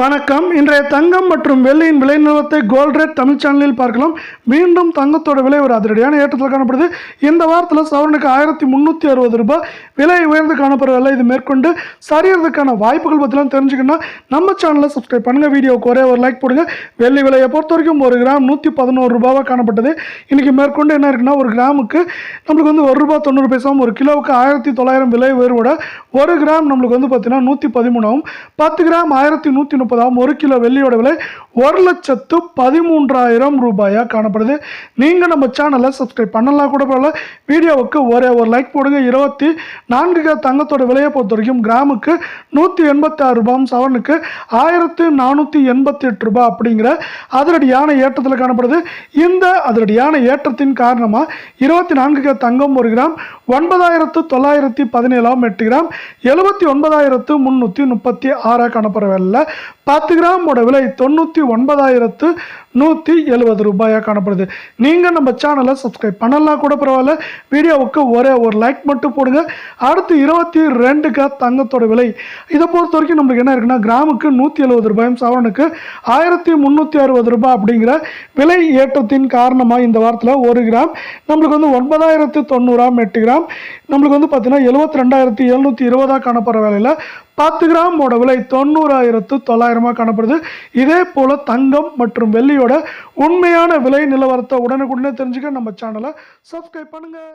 வணக்கம். இன்றைய தங்கம் மற்றும் வெள்ளியின் விலை நிலவரத்தை கோல்ட் ரேட் தமிழ் சேனலில் பார்க்கலாம். மீண்டும் தங்கத்தோட விலை ஒரு அதிரடியான ஏற்றத்தில் காணப்படுது. இந்த வாரத்தில் சவரனுக்கு ஆயிரத்தி முந்நூற்றி அறுபது ரூபாய் விலை உயர்ந்து காணப்படுறதில்ல இது மேற்கொண்டு சரியறதுக்கான வாய்ப்புகள் பற்றிலாம் தெரிஞ்சுக்கணும் நம்ம சேனலை சப்ஸ்கிரைப் பண்ணுங்கள் வீடியோவுக்கு ஒரே ஒரு லைக் போடுங்க. வெள்ளி விலையை பொறுத்த வரைக்கும் ஒரு கிராம் நூற்றி பதினோரு ரூபாவாக காணப்பட்டது. இன்றைக்கி மேற்கொண்டு என்ன இருக்குன்னா ஒரு கிராமுக்கு நம்மளுக்கு வந்து ஒரு ரூபா தொண்ணூறு பைசாவும் ஒரு கிலோவுக்கு ஆயிரத்தி தொள்ளாயிரம் விலை உயர்வோட ஒரு கிராம் நம்மளுக்கு வந்து பார்த்தீங்கன்னா நூற்றி பதிமூணாவும் பத்து கிராம் ஆயிரத்தி நூற்றி முப்பதாம் ஒரு கிலோ வெள்ளியோட விலை ஒரு லட்சத்து பதிமூன்றாயிரம் ரூபாயாக காணப்படுது. நீங்கள் நம்ம சேனலை சப்ஸ்கிரைப் பண்ணலாம் கூட பரவாயில்ல. வீடியோவுக்கு ஒரே ஒரு லைக் போடுங்க. இருபத்தி நான்கு கிலோ தங்கத்தோட விலையை பொறுத்த வரைக்கும் கிராமுக்கு நூற்றி எண்பத்தி ஆறு ரூபாயும் சவனுக்கு ஆயிரத்து நானூற்றி எண்பத்தி எட்டு ரூபாய் அப்படிங்கிற அதிரடியான ஏற்றத்தில் காணப்படுது. இந்த அதிரடியான ஏற்றத்தின் காரணமாக இருபத்தி நான்கு கிலோ தங்கம் ஒரு கிராம் ஒன்பதாயிரத்து தொள்ளாயிரத்தி பதினேழாம் எட்டு கிராம் எழுபத்தி ஒன்பதாயிரத்து முந்நூற்றி முப்பத்தி ஆறாக காணப்படவில்லை. பத்து கிராமோட விலை தொண்ணூற்றி ஒன்பதாயிரத்து நூற்றி எழுபது ரூபாயாக காணப்படுது. நீங்கள் நம்ம சேனலை சப்ஸ்கிரைப் பண்ணலாம் கூட பரவாயில்ல. வீடியோவுக்கு ஒரே ஒரு லைக் மட்டும் போடுங்க. அடுத்து இருபத்தி ரெண்டுக்கு தங்கத்தோட விலை. இதை பொறுத்த வரைக்கும் நம்மளுக்கு என்ன இருக்குன்னா கிராமுக்கு நூற்றி எழுபது ரூபாயும் சவரனுக்கு ஆயிரத்தி முந்நூற்றி அறுபது ரூபாய் அப்படிங்கிற விலை ஏற்றத்தின் காரணமாக இந்த வாரத்தில் ஒரு கிராம். நம்மளுக்கு வந்து ஒன்பதாயிரத்து தொண்ணூறாம் எட்டு கிராம். நம்மளுக்கு வந்து பார்த்தீங்கன்னா எழுபத்தி ரெண்டாயிரத்தி எழுநூற்றி இருபதாக காணப்படுற வேலையில் பத்து கிராமோட விலை தொண்ணூறாயிரத்து தொள்ளாயிரமாக காணப்படுது. இதே போல் தங்கம் மற்றும் வெள்ளியோட உண்மையான விலை நிலவரத்தை உடனுக்குடனே தெரிஞ்சுக்க நம்ம சேனலை சப்ஸ்கிரைப் பண்ணுங்கள்